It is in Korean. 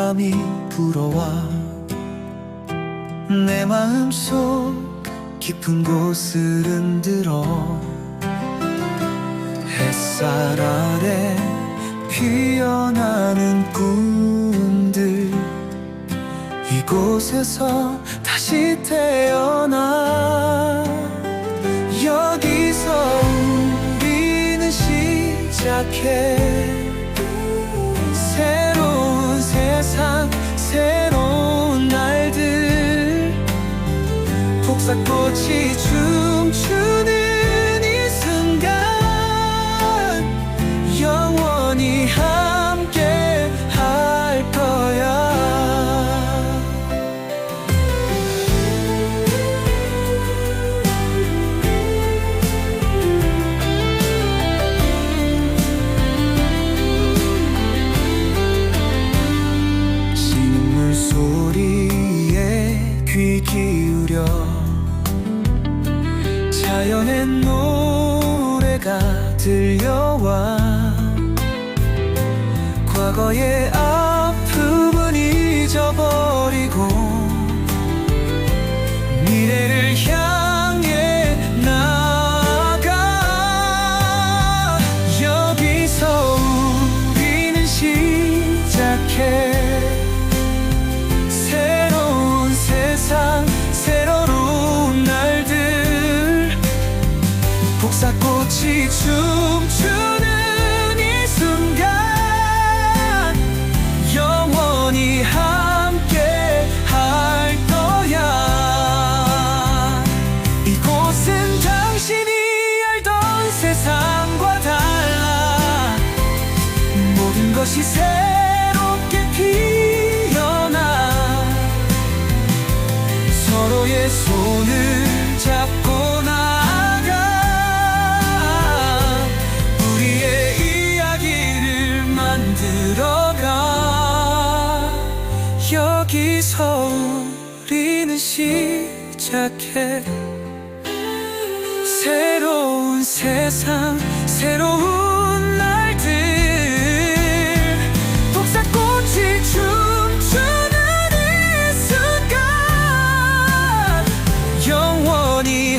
바람이 불어와 내 마음속 깊은 곳을 흔들어 햇살 아래 피어나는 꿈들 이곳에서 다시 태어나 여기서 우리는 시작해 복사꽃이 춤추는 이 순간 영원히 함께 할 거야. 식물 소리에 귀 기울여 자연의 노래가 들려와 과거의 들어가. 여기서 우리는 시작해. 새로운 세상 새로운 날들. 복사꽃이 춤추는 이 순간. 영원히